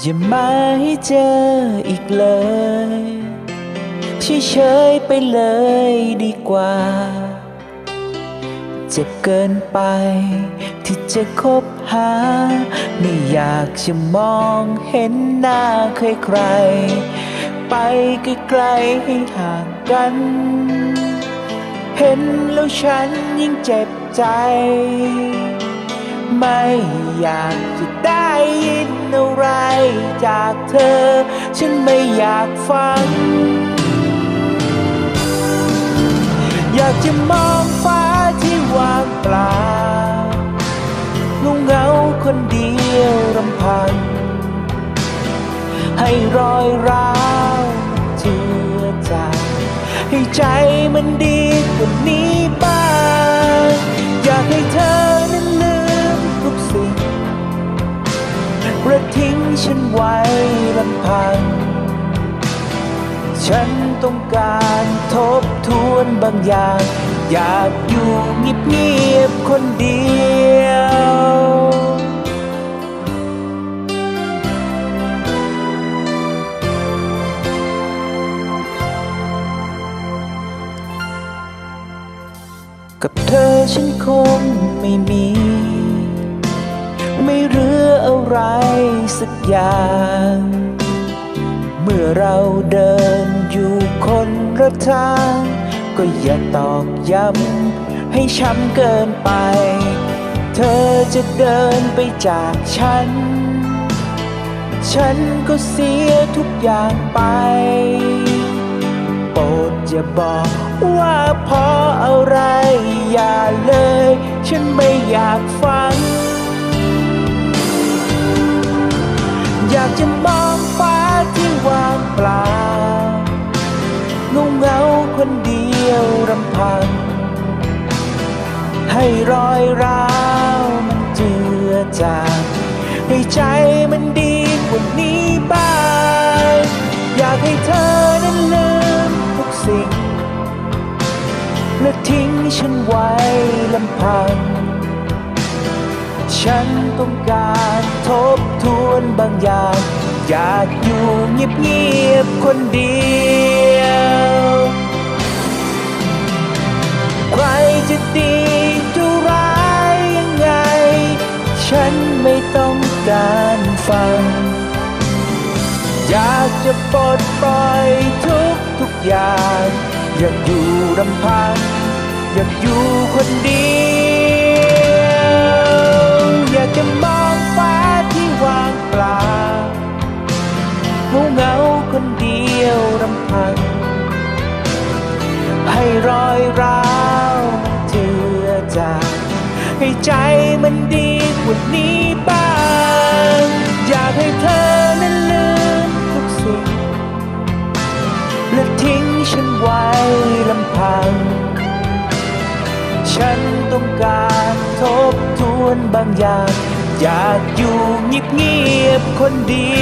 อย่ามาให้เจออีกเลยเฉยๆไปเลยดีกว่า เจ็บเกินไป ที่จะคบหา ไม่อยากจะมองเห็นหน้าใครๆไปไกลๆให้ห่างกัน เห็นแล้วฉันยิ่งเจ็บใจ ไม่อยากจะได้ยิน อะไรจากเธอ ฉันไม่อยากฟัง อยากจะมองฟ้าที่ว่างเปล่าเงเงาคนเดียวรำพัน ให้รอยร้าวเจือจางให้ใจมันดีกว่านี้บ้ ฉันไว้ลำพัง ฉันต้องการทบทวนบางอย่าง อยากอยู่เงียบๆคนเดียวกับเธอฉันคงไม่มี ไม่เหลืออะไรสัก อย่าง เมื่อเราเดินอยู่คนละทาง ก็อย่าตอกย้ำให้ช้ำเกินไป เธอจะเดินไปจากฉัน ฉันก็เสียทุกอย่างไป โปรดอย่าบอกว่าเพราะอะไร อย่าเลย ฉันไม่อยากฟัง จะมองฟ้าที่ว่างเปล่าเงาเงาคนเดียวรำพัน ให้รอยร้าวมันเจือจางให้ใจมันดีกว่านี้บ้าง อยากให้เธอนั้นลืมทุกสิ่ง และทิ้งฉันไว้ลำพัง ฉันต้องการ บางอย่าง อยากอยู่เงียบๆคนเดียว ใครจะดีจะร้ายยังไง ฉันไม่ต้องการฟัง อยากจะปลดปล่อยทุกทุกอย่าง อยากอยู่ลำพัง อยากอยู่คนเดียว จาให้ใจมันดีกว่านี้บ้าง อยากให้เธอนั้นลืมทุกสิ่ง และทิ้งฉันไว้ลำพัง ฉันต้องการทบทวนบางอย่าง อยากอยู่เงียบๆคนเดียว